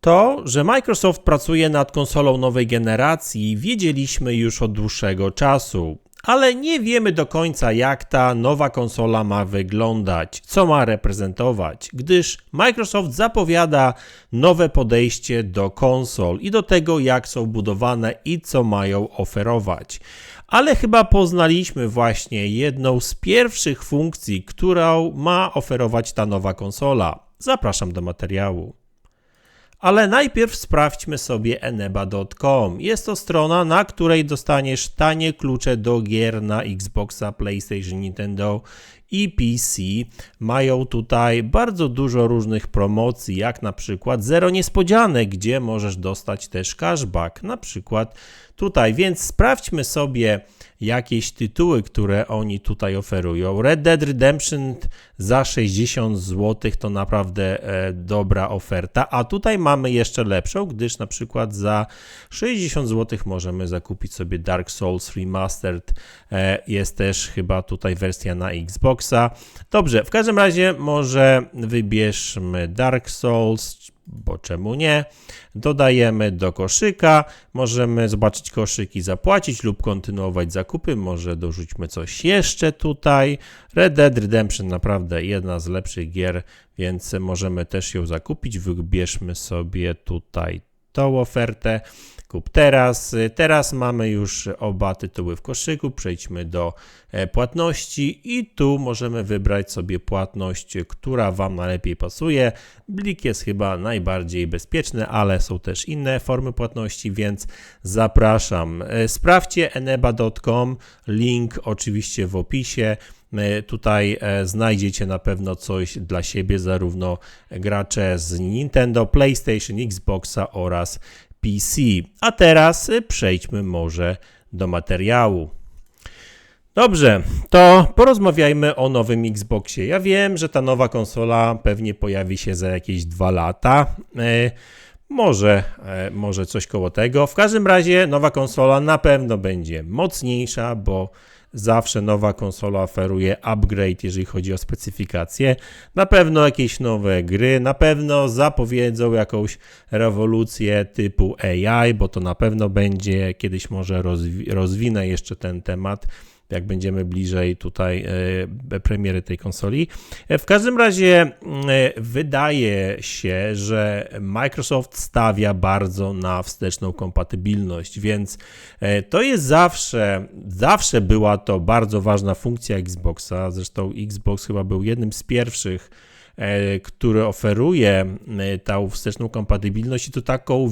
To, że Microsoft pracuje nad konsolą nowej generacji, wiedzieliśmy już od dłuższego czasu, ale nie wiemy do końca, jak ta nowa konsola ma wyglądać, co ma reprezentować, gdyż Microsoft zapowiada nowe podejście do konsol i do tego, jak są budowane i co mają oferować. Ale chyba poznaliśmy właśnie jedną z pierwszych funkcji, którą ma oferować ta nowa konsola. Zapraszam do materiału. Ale najpierw sprawdźmy sobie eneba.com. Jest to strona, na której dostaniesz tanie klucze do gier na Xboxa, PlayStation, Nintendo i PC. Mają tutaj bardzo dużo różnych promocji, jak na przykład Zero Niespodzianek, gdzie możesz dostać też cashback, na przykład tutaj. Więc sprawdźmy sobie jakieś tytuły, które oni tutaj oferują. Red Dead Redemption za 60 zł to naprawdę e, dobra oferta, a tutaj mamy jeszcze lepszą, gdyż na przykład za 60 zł możemy zakupić sobie Dark Souls Remastered. E, jest też chyba tutaj wersja na Xboxa. Dobrze, w każdym razie może wybierzmy Dark Souls bo czemu nie? Dodajemy do koszyka, możemy zobaczyć koszyk i zapłacić lub kontynuować zakupy, może dorzućmy coś jeszcze tutaj. Red Dead Redemption naprawdę jedna z lepszych gier, więc możemy też ją zakupić. Wybierzmy sobie tutaj tą ofertę. Kup teraz. Teraz mamy już oba tytuły w koszyku. Przejdźmy do e, płatności i tu możemy wybrać sobie płatność, która Wam najlepiej pasuje. Blik jest chyba najbardziej bezpieczny, ale są też inne formy płatności, więc zapraszam. E, sprawdźcie eneba.com, link oczywiście w opisie. E, tutaj znajdziecie na pewno coś dla siebie, zarówno gracze z Nintendo, PlayStation, Xboxa oraz PC. A teraz y, przejdźmy może do materiału. Dobrze, to porozmawiajmy o nowym Xboxie. Ja wiem, że ta nowa konsola pewnie pojawi się za jakieś dwa lata. Może, e, może coś koło tego. W każdym razie nowa konsola na pewno będzie mocniejsza, bo Zawsze nowa konsola oferuje upgrade, jeżeli chodzi o specyfikacje. Na pewno jakieś nowe gry, na pewno zapowiedzą jakąś rewolucję typu AI, bo to na pewno będzie. Kiedyś może rozwi rozwinę jeszcze ten temat jak będziemy bliżej tutaj e, premiery tej konsoli. E, w każdym razie e, wydaje się, że Microsoft stawia bardzo na wsteczną kompatybilność, więc to jest zawsze, zawsze była to bardzo ważna funkcja Xboxa. Zresztą Xbox chyba był jednym z pierwszych który oferuje tą wsteczną kompatybilność i to taką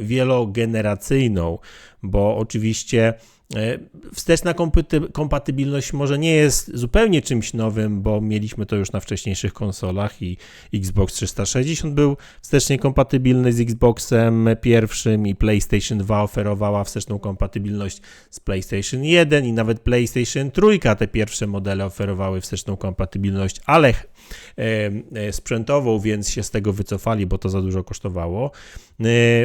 wielogeneracyjną, bo oczywiście wsteczna kompatybilność może nie jest zupełnie czymś nowym, bo mieliśmy to już na wcześniejszych konsolach i Xbox 360 był wstecznie kompatybilny z Xboxem pierwszym i PlayStation 2 oferowała wsteczną kompatybilność z PlayStation 1 i nawet PlayStation 3 te pierwsze modele oferowały wsteczną kompatybilność, ale e, e, sprzętową, więc się z tego wycofali, bo to za dużo kosztowało.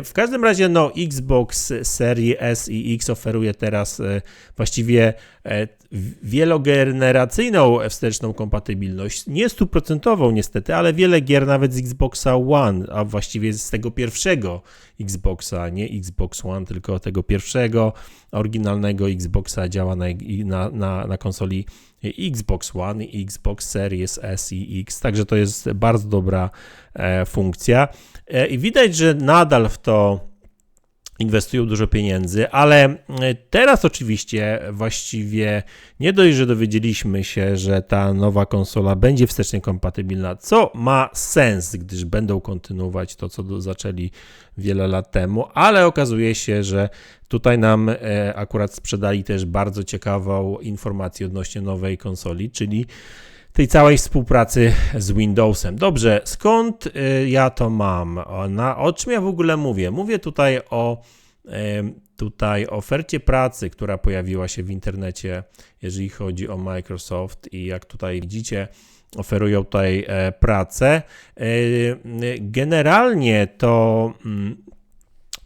W każdym razie no Xbox serii S i X oferuje teraz E, właściwie e, wielogeneracyjną wsteczną kompatybilność, nie stuprocentową niestety, ale wiele gier nawet z Xboxa One, a właściwie z tego pierwszego Xboxa, nie Xbox One, tylko tego pierwszego oryginalnego Xboxa działa na, na, na, na konsoli Xbox One Xbox Series S i X, także to jest bardzo dobra e, funkcja. I widać, że nadal w to inwestują dużo pieniędzy, ale e, teraz oczywiście właściwie nie dość, że dowiedzieliśmy się, że ta nowa konsola będzie wstecznie kompatybilna, co ma sens, gdyż będą kontynuować to, co zaczęli wiele lat temu, ale okazuje się, że tutaj nam e, akurat sprzedali też bardzo ciekawą informację odnośnie nowej konsoli, czyli tej całej współpracy z Windowsem. Dobrze, skąd y, ja to mam? Na, o czym ja w ogóle mówię? Mówię tutaj o tutaj ofercie pracy, która pojawiła się w internecie, jeżeli chodzi o Microsoft i jak tutaj widzicie, oferują tutaj e, pracę. E, generalnie to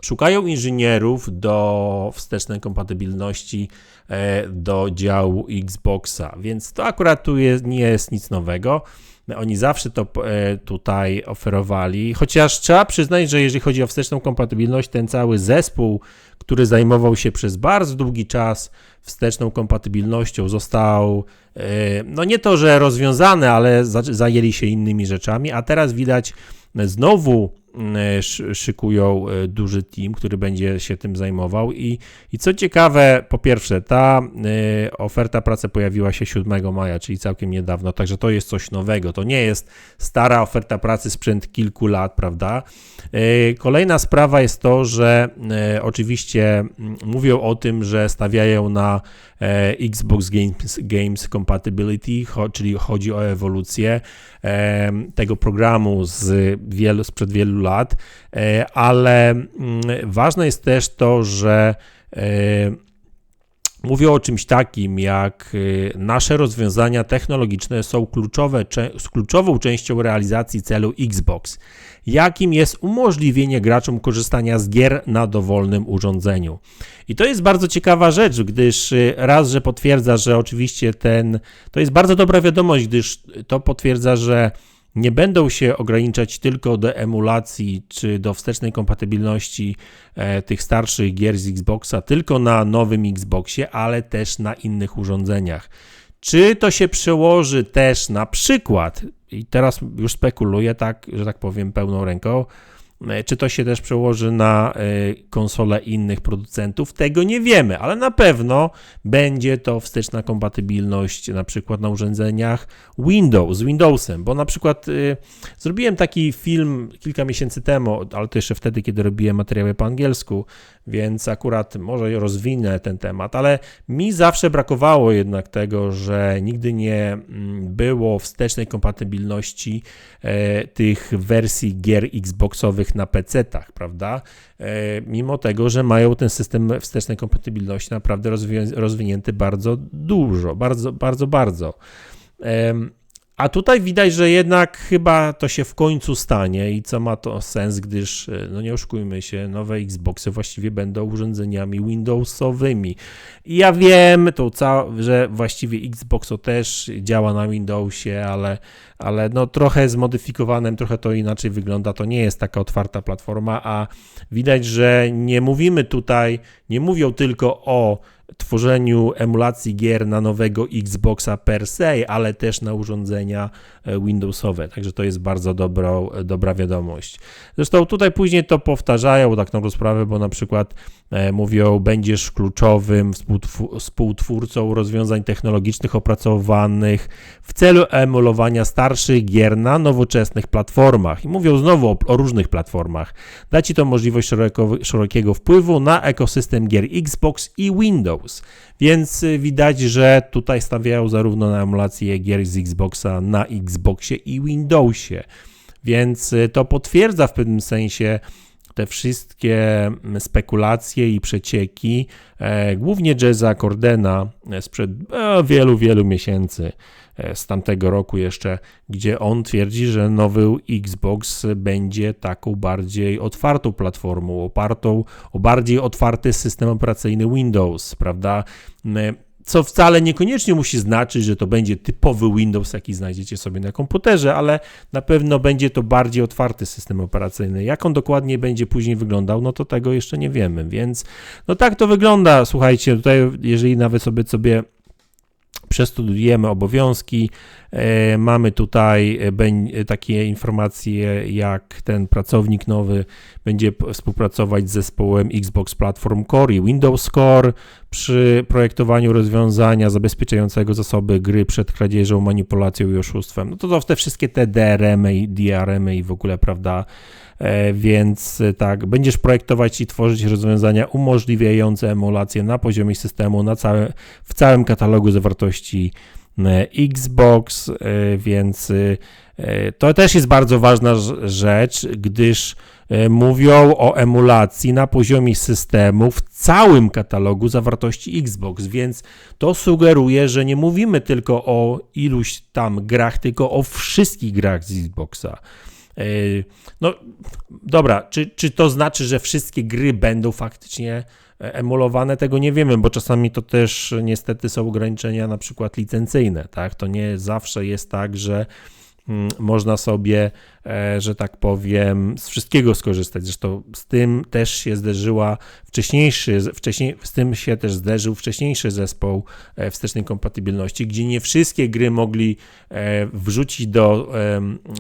Szukają inżynierów do wstecznej kompatybilności e, do działu Xboxa, więc to akurat tu jest, nie jest nic nowego. Oni zawsze to e, tutaj oferowali, chociaż trzeba przyznać, że jeżeli chodzi o wsteczną kompatybilność, ten cały zespół, który zajmował się przez bardzo długi czas wsteczną kompatybilnością, został, e, no nie to, że rozwiązany, ale zajęli się innymi rzeczami, a teraz widać znowu szykują e, duży team, który będzie się tym zajmował. I, i co ciekawe, po pierwsze, ta e, oferta pracy pojawiła się 7 maja, czyli całkiem niedawno, także to jest coś nowego. To nie jest stara oferta pracy sprzęt kilku lat, prawda? Kolejna sprawa jest to, że oczywiście mówią o tym, że stawiają na Xbox Games, Games Compatibility, czyli chodzi o ewolucję tego programu z wielu, sprzed wielu lat, e, ale ważne jest też to, że e, Mówię o czymś takim, jak e, nasze rozwiązania technologiczne są kluczowe, kluczową częścią realizacji celu Xbox, jakim jest umożliwienie graczom korzystania z gier na dowolnym urządzeniu. I to jest bardzo ciekawa rzecz, gdyż raz, że potwierdza, że oczywiście ten, to jest bardzo dobra wiadomość, gdyż to potwierdza, że nie będą się ograniczać tylko do emulacji czy do wstecznej kompatybilności e, tych starszych gier z Xboxa, tylko na nowym Xboxie, ale też na innych urządzeniach. Czy to się przełoży też na przykład, i teraz już spekuluję tak, że tak powiem pełną ręką, czy to się też przełoży na e, konsole innych producentów? Tego nie wiemy, ale na pewno będzie to wsteczna kompatybilność na przykład na urządzeniach Windows, z Windowsem, bo na przykład y, zrobiłem taki film kilka miesięcy temu, ale to jeszcze wtedy, kiedy robiłem materiały po angielsku, więc akurat może rozwinę ten temat, ale mi zawsze brakowało jednak tego, że nigdy nie mm, było wstecznej kompatybilności e, tych wersji gier Xboxowych na PC-tach, prawda? E, mimo tego, że mają ten system wstecznej kompatybilności naprawdę rozwinięty bardzo dużo, bardzo, bardzo, bardzo. A tutaj widać, że jednak chyba to się w końcu stanie i co ma to sens, gdyż, e, no nie oszukujmy się, nowe Xboxy właściwie będą urządzeniami Windowsowymi. I ja wiem, to że właściwie Xbox też działa na Windowsie, ale, ale no trochę zmodyfikowanym, trochę to inaczej wygląda. To nie jest taka otwarta platforma, a widać, że nie mówimy tutaj, nie mówią tylko o tworzeniu emulacji gier na nowego Xboxa per se, ale też na urządzenia e, Windowsowe. Także to jest bardzo dobrą, dobra wiadomość. Zresztą tutaj później to powtarzają tak na rozprawę, bo na przykład e, mówią, będziesz kluczowym współtwórcą rozwiązań technologicznych opracowanych w celu emulowania starszych gier na nowoczesnych platformach. I mówią znowu o, o różnych platformach. Da ci to możliwość szerokiego, szerokiego wpływu na ekosystem gier Xbox i Windows. Więc y, widać, że tutaj stawiają zarówno na emulację gier z Xboxa na Xboxie i Windowsie. Więc y, to potwierdza w pewnym sensie te wszystkie mm, spekulacje i przecieki, e, głównie Jeza Cordena e, sprzed e, wielu, wielu miesięcy, z tamtego roku jeszcze, gdzie on twierdzi, że nowy Xbox będzie taką bardziej otwartą platformą, opartą o bardziej otwarty system operacyjny Windows, prawda? co wcale niekoniecznie musi znaczyć, że to będzie typowy Windows, jaki znajdziecie sobie na komputerze, ale na pewno będzie to bardziej otwarty system operacyjny. Jak on dokładnie będzie później wyglądał, no to tego jeszcze nie wiemy, więc no tak to wygląda. Słuchajcie, tutaj jeżeli nawet sobie sobie przestudujemy obowiązki. E, mamy tutaj e, takie informacje, jak ten pracownik nowy będzie współpracować z zespołem Xbox Platform Core i Windows Core przy projektowaniu rozwiązania zabezpieczającego zasoby gry przed kradzieżą, manipulacją i oszustwem. No to, to te wszystkie te DRM -y i w ogóle, prawda, E, więc e, tak, będziesz projektować i tworzyć rozwiązania umożliwiające emulację na poziomie systemu na całe, w całym katalogu zawartości e, Xbox, więc to też jest bardzo ważna rzecz, gdyż mówią o emulacji na poziomie systemu w całym katalogu zawartości Xbox, więc to sugeruje, że nie mówimy tylko o iluś tam grach, tylko o wszystkich grach z Xboxa. E, no dobra, czy, czy to znaczy, że wszystkie gry będą faktycznie e, emulowane? Tego nie wiemy, bo czasami to też niestety są ograniczenia na przykład licencyjne, tak? To nie zawsze jest tak, że mm, można sobie, że tak powiem, z wszystkiego skorzystać. Zresztą z tym też się zderzyła wcześniejszy, wcześniej, z tym się też zderzył wcześniejszy zespoł e, wstecznej kompatybilności, gdzie nie wszystkie gry mogli e, wrzucić do,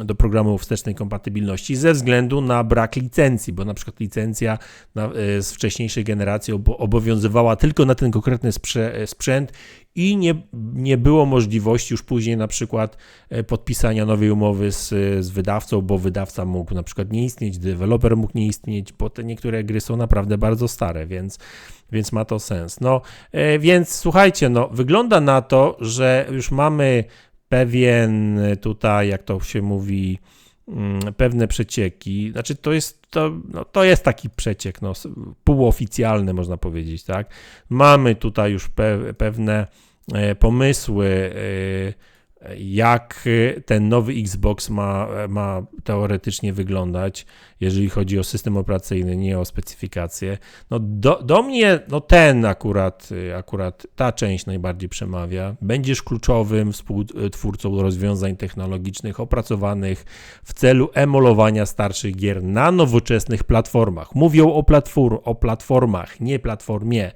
do programu wstecznej kompatybilności ze względu na brak licencji, bo na przykład licencja na, z wcześniejszej generacji obowiązywała tylko na ten konkretny sprzęt i nie, nie było możliwości już później na przykład e, podpisania nowej umowy z, z wydawcą, bo wydawca mógł na przykład nie istnieć, deweloper mógł nie istnieć, bo te niektóre gry są naprawdę bardzo stare, więc, więc ma to sens. No, e, więc słuchajcie, no, wygląda na to, że już mamy pewien tutaj, jak to się mówi, mm, pewne przecieki. Znaczy, to jest, to, no, to jest taki przeciek, no, półoficjalny, można powiedzieć, tak? Mamy tutaj już pe, pewne e, pomysły, e, jak ten nowy Xbox ma, ma teoretycznie wyglądać, jeżeli chodzi o system operacyjny, nie o specyfikację. No do, do mnie no ten akurat, akurat ta część najbardziej przemawia. Będziesz kluczowym współtwórcą rozwiązań technologicznych opracowanych w celu emulowania starszych gier na nowoczesnych platformach. Mówią o, platform, o platformach, nie platformie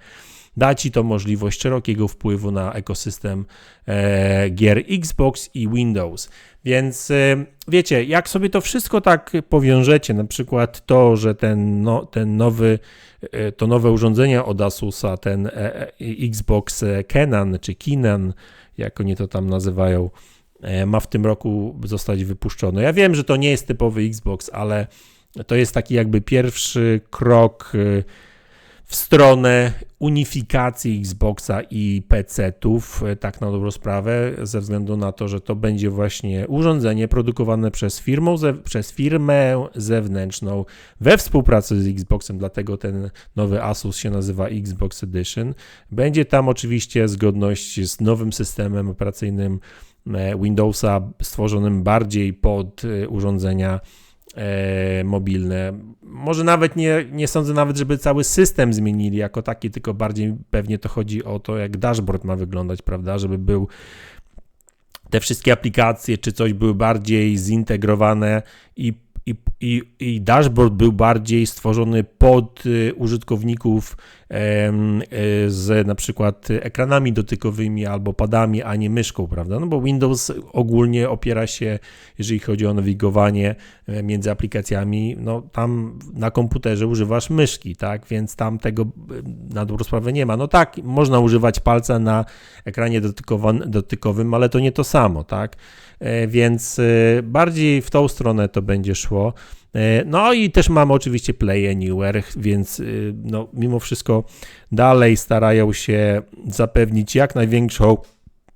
da Ci to możliwość szerokiego wpływu na ekosystem e, gier Xbox i Windows. Więc e, wiecie, jak sobie to wszystko tak powiążecie, na przykład to, że ten, no, ten nowy, e, to nowe urządzenie od Asusa, ten e, Xbox Kenan czy Kinan, jak oni to tam nazywają, ma w tym roku zostać wypuszczony. Ja wiem, że to nie jest typowy Xbox, ale to jest taki jakby pierwszy krok w stronę unifikacji Xboxa i PC-ów, e, tak na dobrą sprawę, ze względu na to, że to będzie właśnie urządzenie produkowane przez, firmą, przez firmę zewnętrzną we współpracy z Xboxem, dlatego ten nowy Asus się nazywa Xbox Edition. Będzie tam oczywiście zgodność z nowym systemem operacyjnym e, Windowsa, stworzonym bardziej pod e, urządzenia e, mobilne. Może nawet nie, nie sądzę nawet, żeby cały system zmienili jako taki, tylko bardziej pewnie to chodzi o to, jak dashboard ma wyglądać, prawda, żeby był te wszystkie aplikacje czy coś były bardziej zintegrowane i i, i, i dashboard był bardziej stworzony pod y, użytkowników z na przykład ekranami dotykowymi albo padami, a nie myszką, prawda? No bo Windows ogólnie opiera się, jeżeli chodzi o nawigowanie e, między aplikacjami, no tam na komputerze używasz myszki, tak? Więc tam tego e, na dobrą sprawę nie ma. No tak, można używać palca na ekranie dotykowym, ale to nie to samo, tak? E, więc bardziej w tą stronę to będzie szło. E, no i też mamy oczywiście Play Anywhere, więc y, no, mimo wszystko dalej starają się zapewnić jak największą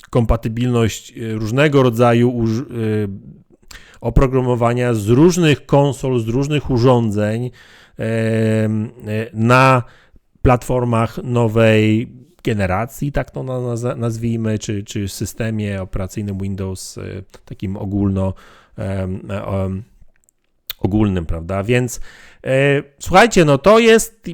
kompatybilność y, różnego rodzaju y, oprogramowania z różnych konsol, z różnych urządzeń na platformach nowej generacji, tak to nazwijmy, czy, czy systemie operacyjnym Windows, takim ogólno ogólnym, prawda? Więc e, słuchajcie, no to jest,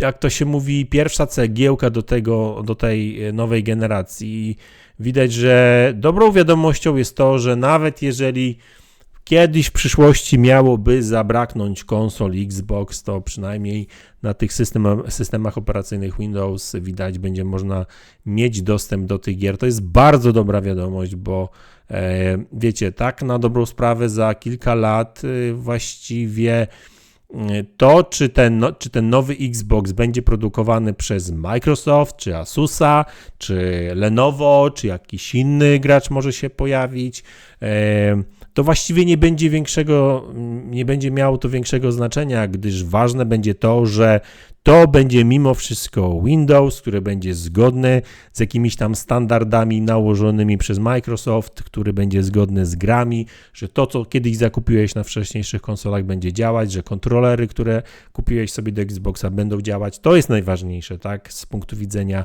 jak to się mówi, pierwsza cegiełka do, tego, do tej e, nowej generacji. Widać, że dobrą wiadomością jest to, że nawet jeżeli kiedyś w przyszłości miałoby zabraknąć konsol Xbox, to przynajmniej na tych systemach, systemach operacyjnych Windows widać, będzie można mieć dostęp do tych gier. To jest bardzo dobra wiadomość, bo wiecie, tak na dobrą sprawę za kilka lat e, właściwie e, to, czy ten, no, czy ten nowy Xbox będzie produkowany przez Microsoft, czy Asusa, czy Lenovo, czy jakiś inny gracz może się pojawić, to właściwie nie będzie większego, nie będzie miało to większego znaczenia, gdyż ważne będzie to, że to będzie mimo wszystko Windows, który będzie zgodny z jakimiś tam standardami nałożonymi przez Microsoft, który będzie zgodny z grami, że to, co kiedyś zakupiłeś na wcześniejszych konsolach, będzie działać, że kontrolery, które kupiłeś sobie do Xboxa, będą działać. To jest najważniejsze, tak, z punktu widzenia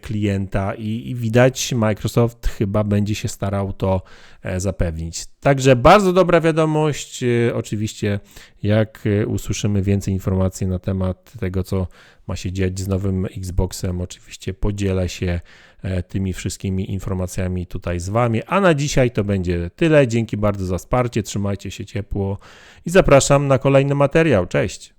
klienta i, i widać Microsoft chyba będzie się starał to e, zapewnić. Także bardzo dobra wiadomość. E, Oczywiście jak e, usłyszymy więcej informacji na temat tego, co ma się dziać z nowym Xboxem, oczywiście podzielę się e, tymi wszystkimi informacjami tutaj z Wami. A na dzisiaj to będzie tyle. Dzięki bardzo za wsparcie, trzymajcie się ciepło i zapraszam na kolejny materiał. Cześć!